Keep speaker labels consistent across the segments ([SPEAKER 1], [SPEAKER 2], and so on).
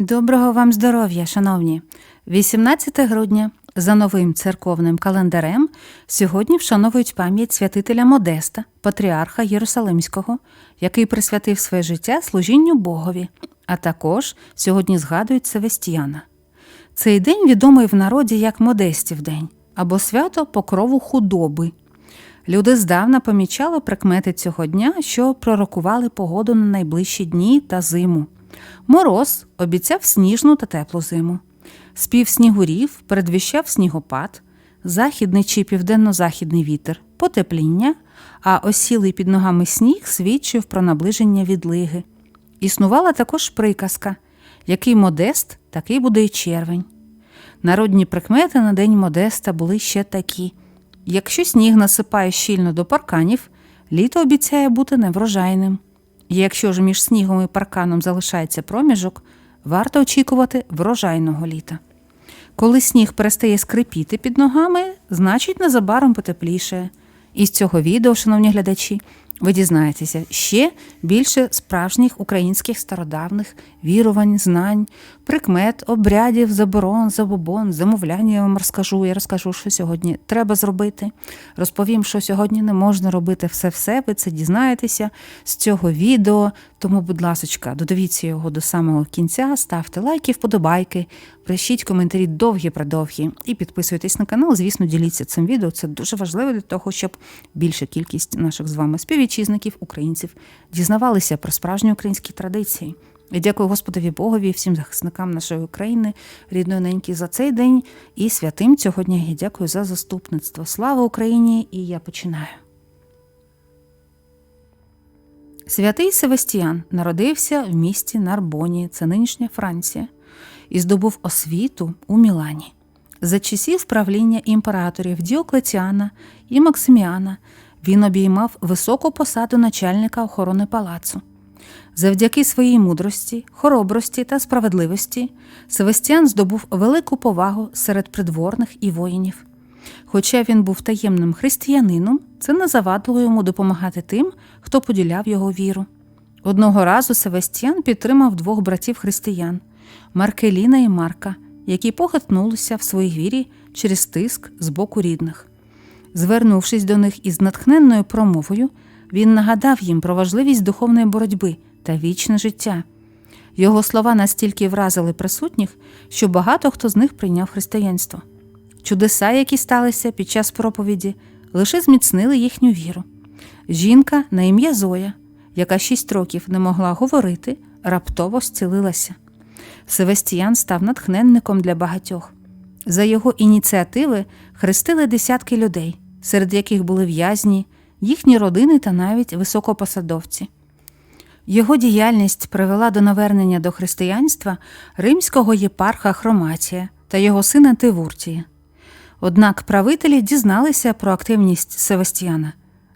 [SPEAKER 1] Доброго вам здоров'я, шановні! 18 грудня за новим церковним календарем сьогодні вшановують пам'ять святителя Модеста, патріарха Єрусалимського, який присвятив своє життя служінню Богові, а також сьогодні згадують Севестіяна. Цей день відомий в народі як Модестів день або свято покрову худоби. Люди здавна помічали прикмети цього дня, що пророкували погоду на найближчі дні та зиму. Мороз обіцяв сніжну та теплу зиму. Спів снігурів передвіщав снігопад, західний чи південно-західний вітер, потепління, а осілий під ногами сніг свідчив про наближення відлиги. Існувала також приказка який модест, такий буде й червень. Народні прикмети на день Модеста були ще такі: якщо сніг насипає щільно до парканів, літо обіцяє бути неврожайним. Якщо ж між снігом і парканом залишається проміжок, варто очікувати врожайного літа. Коли сніг перестає скрипіти під ногами, значить незабаром потепліше. І з цього відео, шановні глядачі, ви дізнаєтеся ще більше справжніх українських стародавних вірувань, знань, прикмет, обрядів, заборон, забобон, замовляння я вам розкажу. Я розкажу, що сьогодні треба зробити. Розповім, що сьогодні не можна робити все-все. Ви це дізнаєтеся з цього відео. Тому, будь ласка, додивіться його до самого кінця, ставте лайки, вподобайки, пишіть коментарі довгі-предовгі і підписуйтесь на канал. Звісно, діліться цим відео. Це дуже важливо для того, щоб більша кількість наших з вами співвітчизників, українців дізнавалися про справжні українські традиції. Я дякую Господові Богові і всім захисникам нашої України, рідної неньки, за цей день і святим цього дня. Я дякую за заступництво. Слава Україні! І я починаю. Святий Севастіян народився в місті Нарбоні, це нинішня Франція, і здобув освіту у Мілані. За часів правління імператорів Діоклетіана і Максиміана він обіймав високу посаду начальника охорони палацу. Завдяки своїй мудрості, хоробрості та справедливості Севастіан здобув велику повагу серед придворних і воїнів. Хоча він був таємним християнином, це не завадило йому допомагати тим, хто поділяв його віру. Одного разу Севастіан підтримав двох братів християн Маркеліна і Марка, які похитнулися в своїй вірі через тиск з боку рідних. Звернувшись до них із натхненною промовою, він нагадав їм про важливість духовної боротьби та вічне життя. Його слова настільки вразили присутніх, що багато хто з них прийняв християнство. Чудеса, які сталися під час проповіді, лише зміцнили їхню віру. Жінка на ім'я Зоя, яка шість років не могла говорити, раптово зцілилася. Севастіян став натхненником для багатьох. За його ініціативи хрестили десятки людей, серед яких були в'язні, їхні родини та навіть високопосадовці. Його діяльність привела до навернення до християнства римського єпарха Хроматія та його сина Тивуртія. Однак правителі дізналися про активність Севастіяна.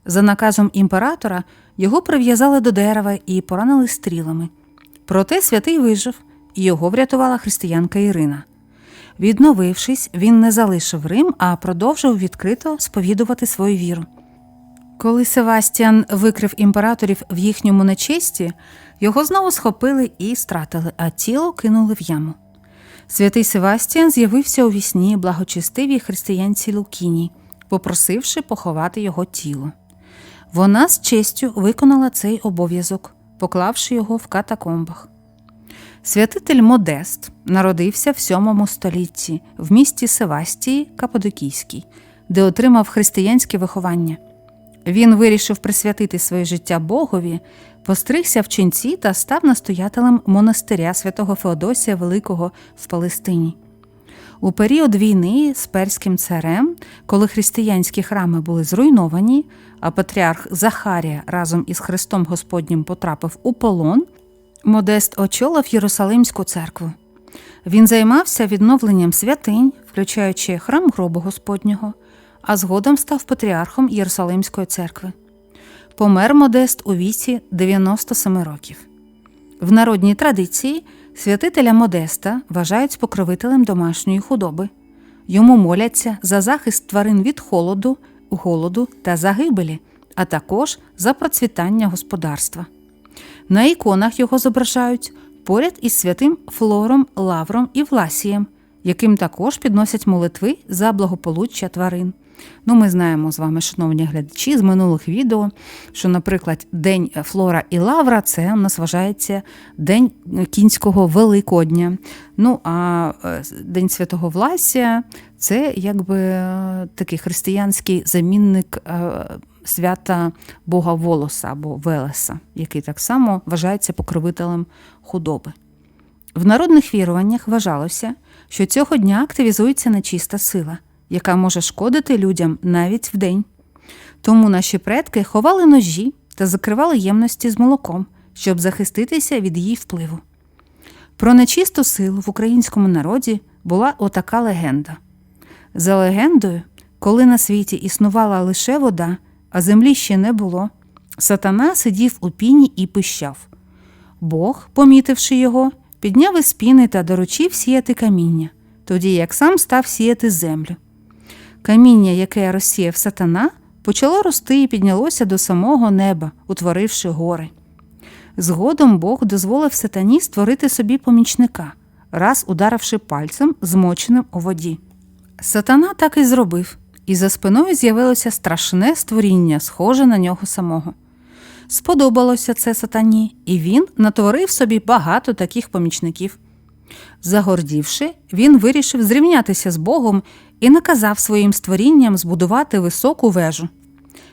[SPEAKER 1] За наказом імператора його прив'язали до дерева і поранили стрілами. Проте святий вижив, і його врятувала християнка Ірина. Відновившись, він не залишив Рим, а продовжив відкрито сповідувати свою віру. Коли Севастіан викрив імператорів в їхньому нечесті, його знову схопили і стратили, а тіло кинули в яму. Святий Севастіан з'явився у вісні благочестивій християнці Лукіні, попросивши поховати його тіло. Вона з честю виконала цей обов'язок, поклавши його в катакомбах. Святитель Модест народився в VII столітті в місті Севастії Каподокійській, де отримав християнське виховання. Він вирішив присвятити своє життя Богові, постригся в ченці та став настоятелем монастиря святого Феодосія Великого в Палестині. У період війни з перським царем, коли християнські храми були зруйновані, а патріарх Захарія разом із Христом Господнім потрапив у полон, Модест очолив Єрусалимську церкву. Він займався відновленням святинь, включаючи храм гробу Господнього, а згодом став патріархом Єрусалимської церкви. Помер Модест у віці 97 років. В народній традиції святителя Модеста вважають покровителем домашньої худоби. Йому моляться за захист тварин від холоду, голоду та загибелі, а також за процвітання господарства. На іконах його зображають поряд із святим Флором, Лавром і Власієм, яким також підносять молитви за благополуччя тварин. Ну, ми знаємо з вами, шановні глядачі, з минулих відео, що, наприклад, День Флора і Лавра це у нас вважається День кінського Великодня. Ну, а е, День Святого Власія це якби е, такий християнський замінник е, свята Бога Волоса або Велеса, який так само вважається покровителем худоби. В народних віруваннях вважалося, що цього дня активізується нечиста сила яка може шкодити людям навіть вдень. Тому наші предки ховали ножі та закривали ємності з молоком, щоб захиститися від її впливу. Про нечисту силу в українському народі була отака легенда. За легендою, коли на світі існувала лише вода, а землі ще не було, сатана сидів у піні і пищав. Бог, помітивши його, підняв із піни та доручив сіяти каміння, тоді як сам став сіяти землю. Каміння, яке розсіяв сатана, почало рости і піднялося до самого неба, утворивши гори. Згодом Бог дозволив сатані створити собі помічника, раз ударивши пальцем, змоченим у воді. Сатана так і зробив, і за спиною з'явилося страшне створіння, схоже на нього самого. Сподобалося це сатані, і він натворив собі багато таких помічників. Загордівши, він вирішив зрівнятися з Богом і наказав своїм створінням збудувати високу вежу.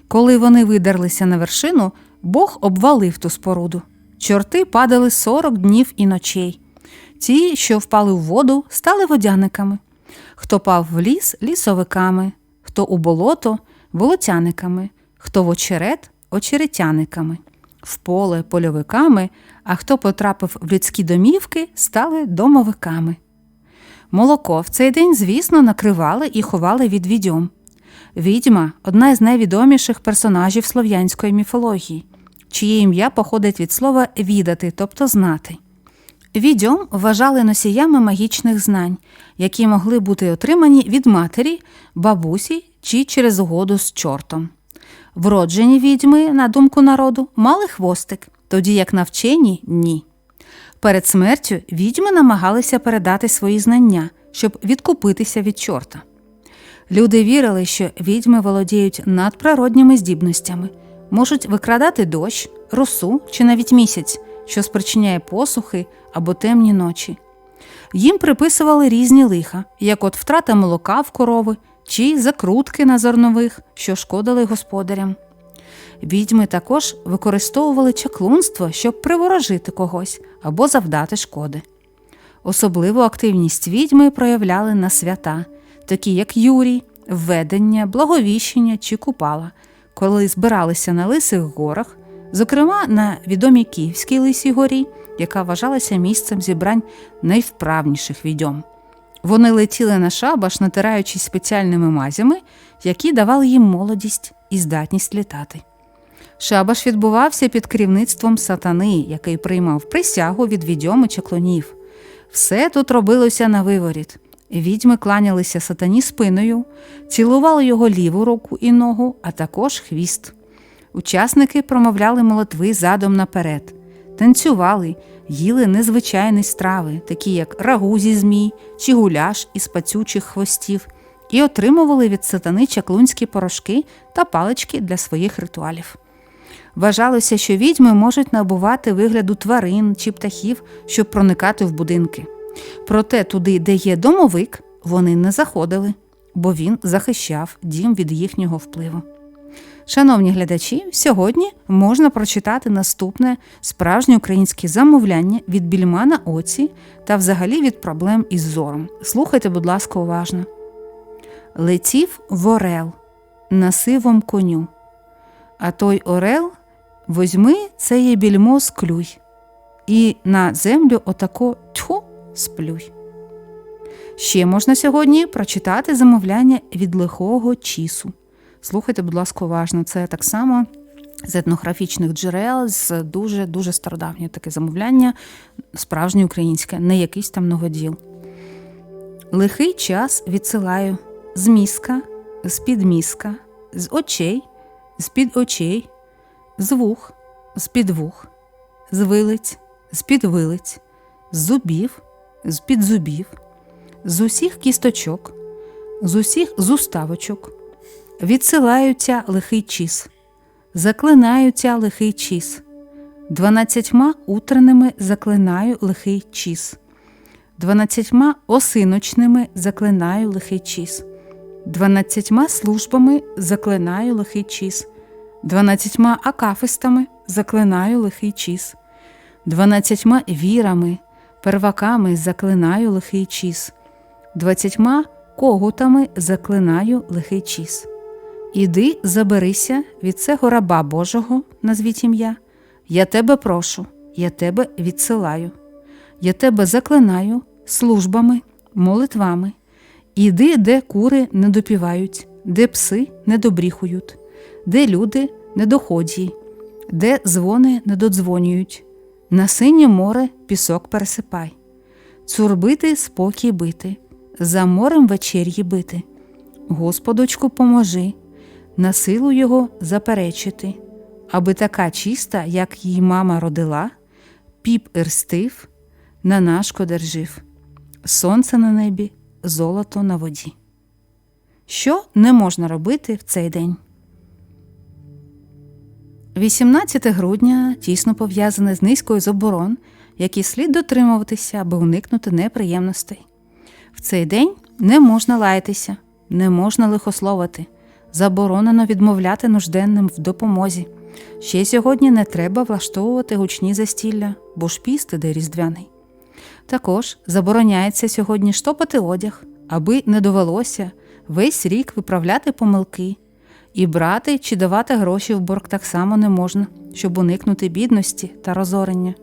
[SPEAKER 1] Коли вони видерлися на вершину, Бог обвалив ту споруду. Чорти падали сорок днів і ночей. Ті, що впали в воду, стали водяниками. Хто пав в ліс лісовиками, хто у болото болотяниками, хто в очерет очеретяниками, в поле польовиками, а хто потрапив в людські домівки, стали домовиками. Молоко в цей день, звісно, накривали і ховали від відьом. Відьма одна із найвідоміших персонажів слов'янської міфології, чиє ім'я походить від слова відати, тобто знати. Відьом вважали носіями магічних знань, які могли бути отримані від матері, бабусі чи через угоду з чортом. Вроджені відьми, на думку народу, мали хвостик, тоді як навчені ні. Перед смертю відьми намагалися передати свої знання, щоб відкупитися від чорта. Люди вірили, що відьми володіють надприродніми здібностями, можуть викрадати дощ, росу чи навіть місяць, що спричиняє посухи або темні ночі. Їм приписували різні лиха, як от втрата молока в корови чи закрутки на зернових, що шкодили господарям. Відьми також використовували чаклунство, щоб приворожити когось або завдати шкоди. Особливу активність відьми проявляли на свята, такі як Юрій, введення, благовіщення чи купала, коли збиралися на Лисих горах, зокрема на відомій Київській Лисій горі, яка вважалася місцем зібрань найвправніших відьом. Вони летіли на шабаш, натираючись спеціальними мазями, які давали їм молодість і здатність літати. Шабаш відбувався під керівництвом сатани, який приймав присягу від відьоми чаклунів. Все тут робилося на виворіт. Відьми кланялися сатані спиною, цілували його ліву руку і ногу, а також хвіст. Учасники промовляли молитви задом наперед, танцювали, їли незвичайні страви, такі як рагу зі змій чи гуляш із пацючих хвостів, і отримували від сатани чаклунські порошки та палички для своїх ритуалів. Вважалося, що відьми можуть набувати вигляду тварин чи птахів, щоб проникати в будинки. Проте туди, де є домовик, вони не заходили, бо він захищав дім від їхнього впливу. Шановні глядачі, сьогодні можна прочитати наступне справжнє українське замовляння від більмана оці та взагалі від проблем із зором. Слухайте, будь ласка, уважно. Летів в орел на сивом коню, а той орел возьми це є більмо склюй, і на землю отако тьху сплюй. Ще можна сьогодні прочитати замовляння від лихого чісу. Слухайте, будь ласка, уважно, це так само з етнографічних джерел, з дуже дуже стародавнє таке замовляння, справжнє українське, не якийсь там новоділ. Лихий час відсилаю з міска, з під міска, з очей, з під очей, з вух, з під вух, з вилиць, з під вилиць, з зубів, з під зубів, з усіх кісточок, з усіх зуставочок, відсилаються лихий чіс, заклинаються лихий чіс, дванадцятьма утренними заклинаю лихий чіс, дванадцятьма осиночними заклинаю лихий чіс, дванадцятьма службами заклинаю лихий чіс, дванадцятьма акафистами заклинаю лихий чіс, дванадцятьма вірами, перваками заклинаю лихий чіс, двадцятьма когутами заклинаю лихий чіс. Іди, заберися від цього раба Божого, назвіть ім'я. Я тебе прошу, я тебе відсилаю, я тебе заклинаю службами, молитвами. Іди, де кури не допівають, де пси не добріхують, де люди не доходять, де дзвони не додзвонюють. На синє море пісок пересипай, цурбити спокій бити, за морем вечер'ї бити. Господочку, поможи, на силу його заперечити, аби така чиста, як її мама родила, піп ірстив, на нашко держив, сонце на небі, золото на воді. Що не можна робити в цей день? 18 грудня тісно пов'язане з низкою заборон, які слід дотримуватися, аби уникнути неприємностей. В цей день не можна лаятися, не можна лихословити, заборонено відмовляти нужденним в допомозі. Ще сьогодні не треба влаштовувати гучні застілля, бо ж піст іде різдвяний. Також забороняється сьогодні штопати одяг, аби не довелося весь рік виправляти помилки. І брати чи давати гроші в борг так само не можна, щоб уникнути бідності та розорення.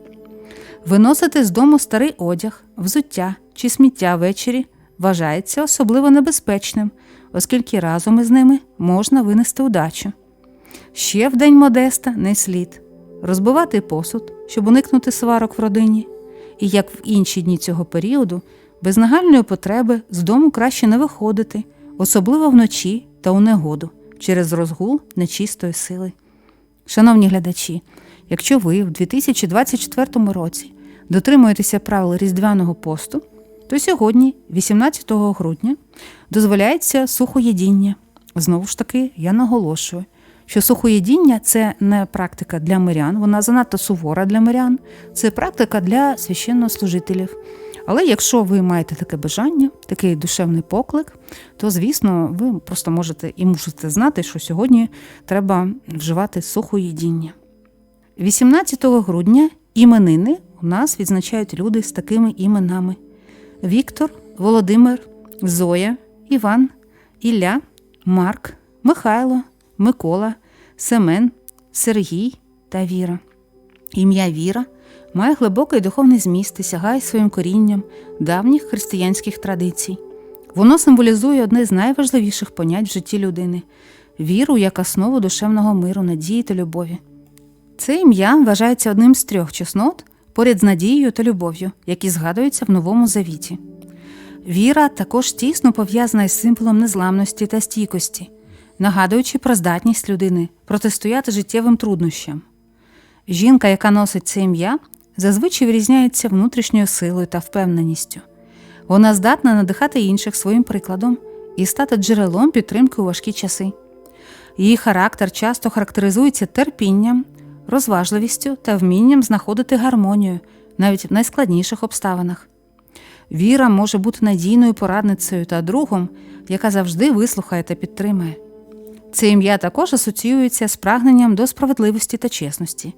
[SPEAKER 1] Виносити з дому старий одяг, взуття чи сміття ввечері вважається особливо небезпечним, оскільки разом із ними можна винести удачу. Ще в день Модеста не слід розбивати посуд, щоб уникнути сварок в родині, і як в інші дні цього періоду, без нагальної потреби з дому краще не виходити, особливо вночі та у негоду через розгул нечистої сили. Шановні глядачі, якщо ви в 2024 році дотримуєтеся правил Різдвяного посту, то сьогодні, 18 грудня, дозволяється сухоєдіння. Знову ж таки, я наголошую, що сухоєдіння це не практика для мирян, вона занадто сувора для мирян, це практика для священнослужителів. Але якщо ви маєте таке бажання, такий душевний поклик, то звісно, ви просто можете і мусите знати, що сьогодні треба вживати сухоїдіння. 18 грудня іменини у нас відзначають люди з такими іменами: Віктор, Володимир, Зоя, Іван, Ілля, Марк, Михайло, Микола, Семен, Сергій та Віра. Ім'я Віра має глибокий духовний зміст і сягає своїм корінням давніх християнських традицій. Воно символізує одне з найважливіших понять в житті людини віру як основу душевного миру, надії та любові. Це ім'я вважається одним з трьох чеснот поряд з надією та любов'ю, які згадуються в Новому Завіті. Віра також тісно пов'язана із символом незламності та стійкості, нагадуючи про здатність людини протистояти життєвим труднощам. Жінка, яка носить це ім'я, зазвичай вирізняється внутрішньою силою та впевненістю. Вона здатна надихати інших своїм прикладом і стати джерелом підтримки у важкі часи. Її характер часто характеризується терпінням, розважливістю та вмінням знаходити гармонію навіть в найскладніших обставинах. Віра може бути надійною порадницею та другом, яка завжди вислухає та підтримає. Це ім'я також асоціюється з прагненням до справедливості та чесності.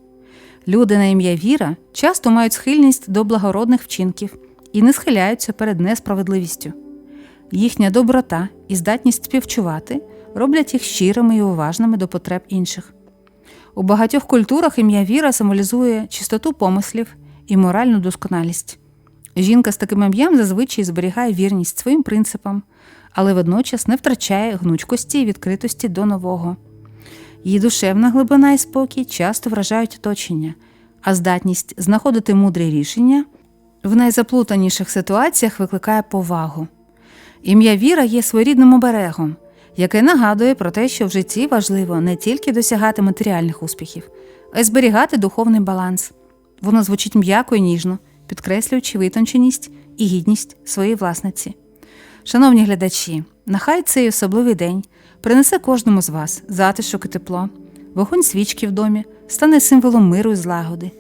[SPEAKER 1] Люди на ім'я Віра часто мають схильність до благородних вчинків і не схиляються перед несправедливістю. Їхня доброта і здатність співчувати роблять їх щирими і уважними до потреб інших. У багатьох культурах ім'я Віра символізує чистоту помислів і моральну досконалість. Жінка з таким ім'ям зазвичай зберігає вірність своїм принципам, але водночас не втрачає гнучкості і відкритості до нового. Її душевна глибина і спокій часто вражають оточення, а здатність знаходити мудрі рішення в найзаплутаніших ситуаціях викликає повагу. Ім'я Віра є своєрідним оберегом, яке нагадує про те, що в житті важливо не тільки досягати матеріальних успіхів, а й зберігати духовний баланс. Воно звучить м'яко і ніжно, підкреслюючи витонченість і гідність своєї власниці. Шановні глядачі, нехай цей особливий день принесе кожному з вас затишок і тепло, вогонь свічки в домі стане символом миру і злагоди.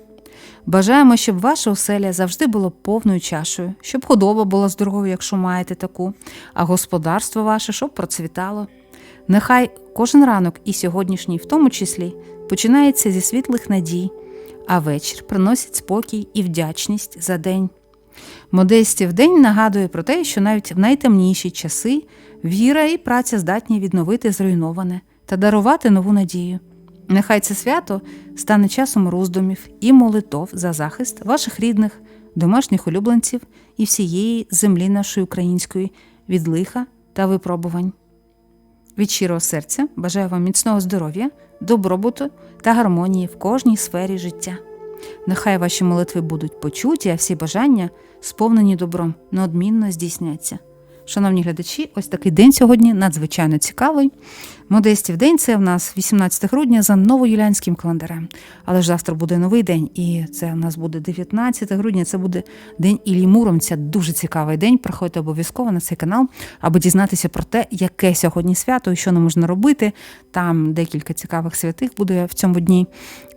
[SPEAKER 1] Бажаємо, щоб ваша оселя завжди було повною чашею, щоб худоба була здоровою, якщо маєте таку, а господарство ваше щоб процвітало. Нехай кожен ранок і сьогоднішній, в тому числі, починається зі світлих надій, а вечір приносить спокій і вдячність за день. Модесті в день нагадує про те, що навіть в найтемніші часи віра і праця здатні відновити зруйноване та дарувати нову надію. Нехай це свято стане часом роздумів і молитов за захист ваших рідних, домашніх улюбленців і всієї землі нашої української від лиха та випробувань. Від щирого серця бажаю вам міцного здоров'я, добробуту та гармонії в кожній сфері життя. Нехай ваші молитви будуть почуті, а всі бажання, сповнені добром, неодмінно здійсняться. Шановні глядачі, ось такий день сьогодні надзвичайно цікавий. Модестів день це в нас 18 грудня за новоюліанським календарем. Але ж завтра буде новий день, і це у нас буде 19 грудня. Це буде день Іллі Муромця. Дуже цікавий день. Приходьте обов'язково на цей канал, аби дізнатися про те, яке сьогодні свято і що не можна робити. Там декілька цікавих святих буде в цьому дні.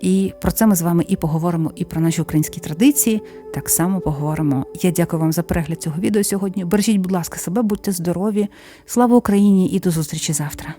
[SPEAKER 1] І про це ми з вами і поговоримо, і про наші українські традиції. Так само поговоримо. Я дякую вам за перегляд цього відео сьогодні. Бережіть, будь ласка, себе, будьте здорові. Слава Україні і до зустрічі завтра.